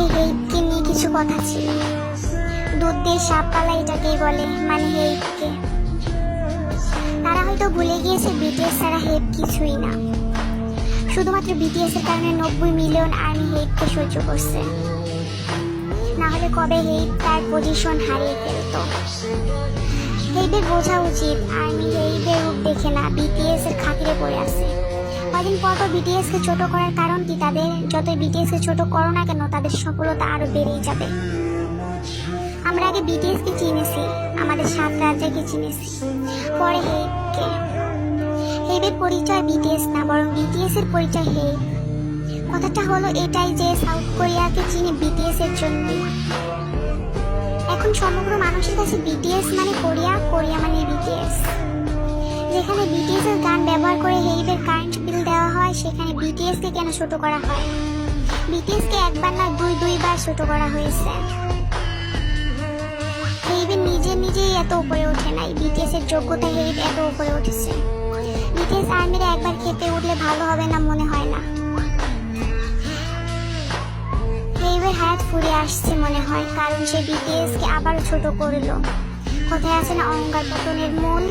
আজকে হেইটকে নিয়ে কিছু কথা ছিল? দুধ দিয়ে সাপ পালা এটাকেই বলে মানে হেইটকে তারা হয়তো ভুলে গিয়েছে বিটিএস ছাড়া হেইট কিছুই না। শুধুমাত্র বিটিএস এর কারণে নব্বই মিলিয়ন আর্মি হেইটকে সহ্য করছে। না হলে কবে হেইট তার পজিশন হারিয়ে ফেলতো? হেইডের বোঝা উচিত, আর্মি হেইডের রূপ দেখে না বিটিএস এর খাতিরে পড়ে আছে। কদিন পর বিটিএস কে ছোট করার কারণ কি? তাদের যতই বিটিএস কে ছোট করো না কেন, তাদের সফলতা আরও বেড়েই যাবে। আমরা আগে বিটিএস কে চিনেছি, আমাদের সাত রাজ্যকে চিনেছি। পরে হেইডকে হেইডের পরিচয় বিটিএস না, বরং বিটিএস এর পরিচয় হেইড কথাটা হলো এটাই যে সাউথ কোরিয়াকে চিনে বিটিএস এর জন্য। এখন সমগ্র মানুষের কাছে বিটিএস মানে কোরিয়া কোরিয়া মানে বিটিএস যেখানে বিটিএস এর গান ব্যবহার করে হেইবের কারেন্ট বিল দেওয়া হয়, সেখানে বিটিএস কে কেন ছোট করা হয়? বিটিএস কে একবার না দুই, দুইবার ছোট করা হয়েছে। হেইবের নিজে নিজেই এত উপরে ওঠে নাই। বিটিএস এর যোগ্যতা হেইব এত উপরে উঠেছে। বিটিএস আর্মিরা একবার খেতে উঠলে ভালো হবে না মনে হয় না। হেইবের হায়াত ফুরিয়ে আসছে মনে হয়, কারণ সে বিটিএস কে আবার ছোট করল। কোথায় আছে না অহংকার পতনের মূল